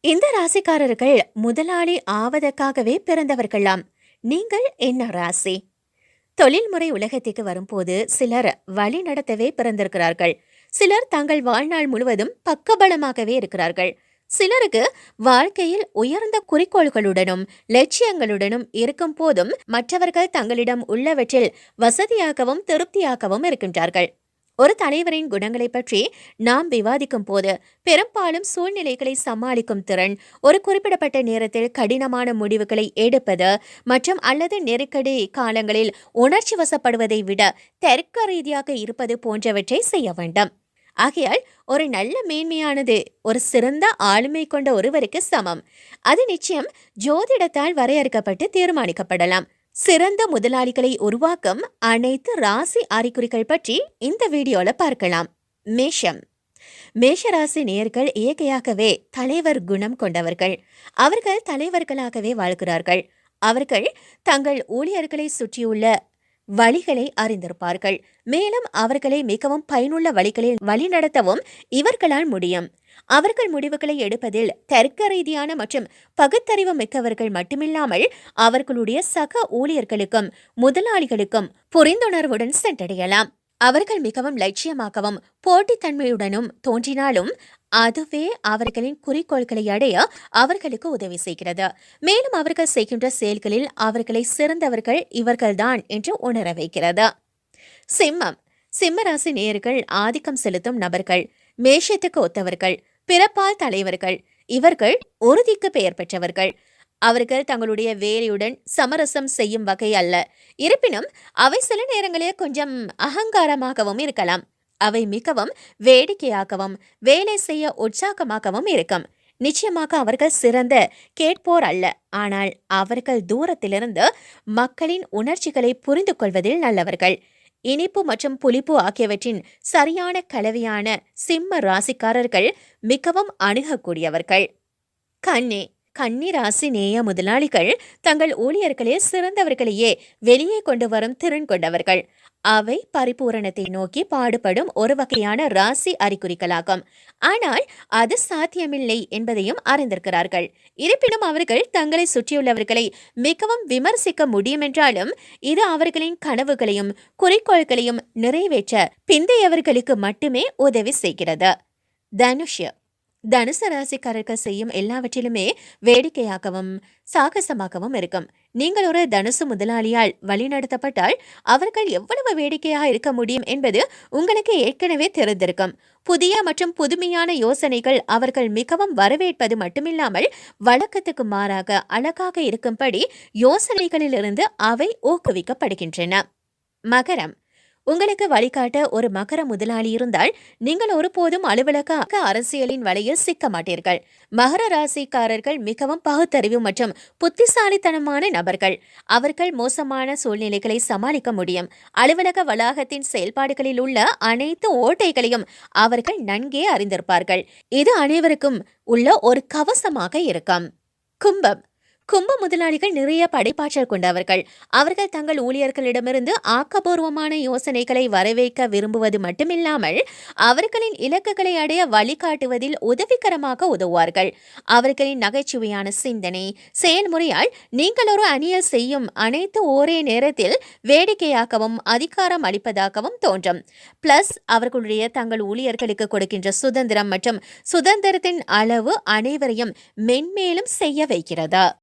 இந்த ராசிக்காரர்கள் முதலாளி ஆவதற்காகவே பிறந்தவர்களாம். நீங்கள் என்ன ராசி? தொழில்முறை உலகத்திற்கு வரும்போது சிலர் வழி நடத்தவே பிறந்திருக்கிறார்கள். சிலர் தங்கள் வாழ்நாள் முழுவதும் பக்கபலமாகவே இருக்கிறார்கள். சிலருக்கு வாழ்க்கையில் உயர்ந்த குறிக்கோள்களுடனும் லட்சியங்களுடனும் இருக்கும் போதும் மற்றவர்கள் தங்களிடம் உள்ளவற்றில் வசதியாகவும் திருப்தியாகவும் இருக்கின்றார்கள். ஒரு தலைவரின் குணங்களை பற்றி நாம் விவாதிக்கும் போது பெரும்பாலும் சூழ்நிலைகளை சமாளிக்கும் திறன் ஒரு குறிப்பிடப்பட்ட நேரத்தில் கடினமான முடிவுகளை எடுப்பது மற்றும் அல்லது நெருக்கடி காலங்களில் உணர்ச்சி வசப்படுவதை விட தர்க்க ரீதியாக இருப்பது போன்றவற்றை செய்ய வேண்டும். ஆகையால் ஒரு நல்ல மேன்மையானது ஒரு சிறந்த ஆளுமை கொண்ட ஒருவருக்கு சமம். அது நிச்சயம் ஜோதிடத்தால் வரையறுக்கப்பட்டு தீர்மானிக்கப்படலாம். சிறந்த முதலாளிகளை உருவாக்கும் அனைத்து ராசி அறிகுறிகள் பற்றி இந்த வீடியோல பார்க்கலாம். மேஷம். மேஷராசி நேர்கள் இயற்கையாகவே தலைவர் குணம் கொண்டவர்கள். அவர்கள் தலைவர்களாகவே வாழ்கிறார்கள். அவர்கள் தங்கள் ஊழியர்களை சுற்றியுள்ள வழிகளை அறிந்திருப்பார்கள். மேலும் அவர்களை மிகவும் பயனுள்ள வழிகளில் வழிநடத்தவும் இவர்களால் முடியும். அவர்கள் முடிவுகளை எடுப்பதில் தர்க்க ரீதியான மற்றும் பகுத்தறிவு மிக்கவர்கள் மட்டுமில்லாமல் அவர்களுடைய சக ஊழியர்களுக்கும் முதலாளிகளுக்கும் புரிந்துணர்வுடன் சென்றடையலாம். அவர்கள் மிகவும் லட்சியமாகவும் போட்டித்தன்மையுடனும் தோன்றினாலும் அதுவே அவர்களின் குறிக்கோள்களை அடைய அவர்களுக்கு உதவி செய்கிறது. மேலும் அவர்கள் செய்கின்ற செயல்களில் அவர்களை சிறந்தவர்கள் இவர்கள்தான் என்று உணர வைக்கிறது. சிம்மம். சிம்மராசி நேர்கள் ஆதிக்கம் செலுத்தும் நபர்கள் மேஷத்துக்கு ஒத்தவர்கள் பிறப்பால் தலைவர்கள் இவர்கள் உறுதிக்கு பெயர் பெற்றவர்கள். அவர்கள் தங்களுடைய வேலையுடன் சமரசம் செய்யும் வகை அல்ல. இருப்பினும் அவை சில நேரங்களில் கொஞ்சம் அகங்காரமாகவும் இருக்கலாம். அவை மிகவும் வேடிக்கையாகவும் வேலை செய்ய உற்சாகமாகவும் இருக்கும். நிச்சயமாக அவர்கள் சிறந்த கேட்போர் அல்ல. ஆனால் அவர்கள் தூரத்திலிருந்து மக்களின் உணர்ச்சிகளை புரிந்து கொள்வதில் நல்லவர்கள். இனிப்பு மற்றும் புளிப்பு ஆகியவற்றின் சரியான கலவையான சிம்ம ராசிக்காரர்கள் மிகவும் அணுகக்கூடியவர்கள். கண்ணே கன்னி ராசி நேய முதலாளிகள் தங்கள் ஊழியர்களே சிறந்தவர்களையே வெளியே கொண்டு வரும் திறன் கொண்டவர்கள். அவை பரிபூரணத்தை நோக்கி பாடுபடும் ஒரு வகையான ராசி அறிகுறிகளாகும். ஆனால் அது சாத்தியமில்லை என்பதையும் அறிந்திருக்கிறார்கள். இருப்பினும் அவர்கள் தங்களை சுற்றியுள்ளவர்களை மிகவும் விமர்சிக்க முடியும் என்றாலும் இது அவர்களின் கனவுகளையும் குறிக்கோள்களையும் நிறைவேற்ற பிந்தையவர்களுக்கு மட்டுமே உதவி செய்கிறது. தனுஷ் தனுசு ராசிக்காரர்கள் செய்யும் எல்லாவற்றிலுமே வேடிக்கையாகவும் சாகசமாகவும் இருக்கும். நீங்கள் ஒரு தனுசு முதலாளியால் வழிநடத்தப்பட்டால் அவர்கள் எவ்வளவு வேடிக்கையாக இருக்க முடியும் என்பது உங்களுக்கு ஏற்கனவே தெரிந்திருக்கும். புதிய மற்றும் புதுமையான யோசனைகள் அவர்கள் மிகவும் வரவேற்பது மட்டுமில்லாமல் வழக்கத்துக்கு மாறாக அழகாக இருக்கும்படி யோசனைகளிலிருந்து அவை ஊக்குவிக்கப்படுகின்றன. மகரம். உங்களுக்கு வழிகாட்ட ஒரு மகர முதலாளி இருந்தால் நீங்கள் ஒருபோதும் அலுவலக அரசியலின் வலையில் சிக்க மாட்டீர்கள். மகர ராசிக்காரர்கள் மிகவும் பகுத்தறிவு மற்றும் புத்திசாலித்தனமான நபர்கள். அவர்கள் மோசமான சூழ்நிலைகளை சமாளிக்க முடியும். அலுவலக வளாகத்தின் செயல்பாடுகளில் உள்ள அனைத்து ஓட்டைகளையும் அவர்கள் நன்கே அறிந்திருப்பார்கள். இது அனைவருக்கும் உள்ள ஒரு கவசமாக இருக்கும். கும்பம். கும்ப முதலாளிகள் நிறைய படைப்பாற்றல் கொண்டவர்கள். அவர்கள் தங்கள் ஊழியர்களிடமிருந்து ஆக்கபூர்வமான யோசனைகளை வரவேற்க விரும்புவது மட்டுமில்லாமல் அவர்களின் இலக்குகளை அடைய வழிகாட்டுவதில் உதவிகரமாக உதவுவார்கள். அவர்களின் நகைச்சுவையான சிந்தனை செயல்முறையால் நீங்கள் ஒரு அணியல் செய்யும் அனைத்து ஒரே நேரத்தில் வேடிக்கையாகவும் அதிகாரம் அளிப்பதாகவும் தோன்றும். பிளஸ் அவர்களுடைய தங்கள் ஊழியர்களுக்கு கொடுக்கின்ற சுதந்திரம் மற்றும் சுதந்திரத்தின் அளவு அனைவரையும் மென்மேலும் செய்ய வைக்கிறது?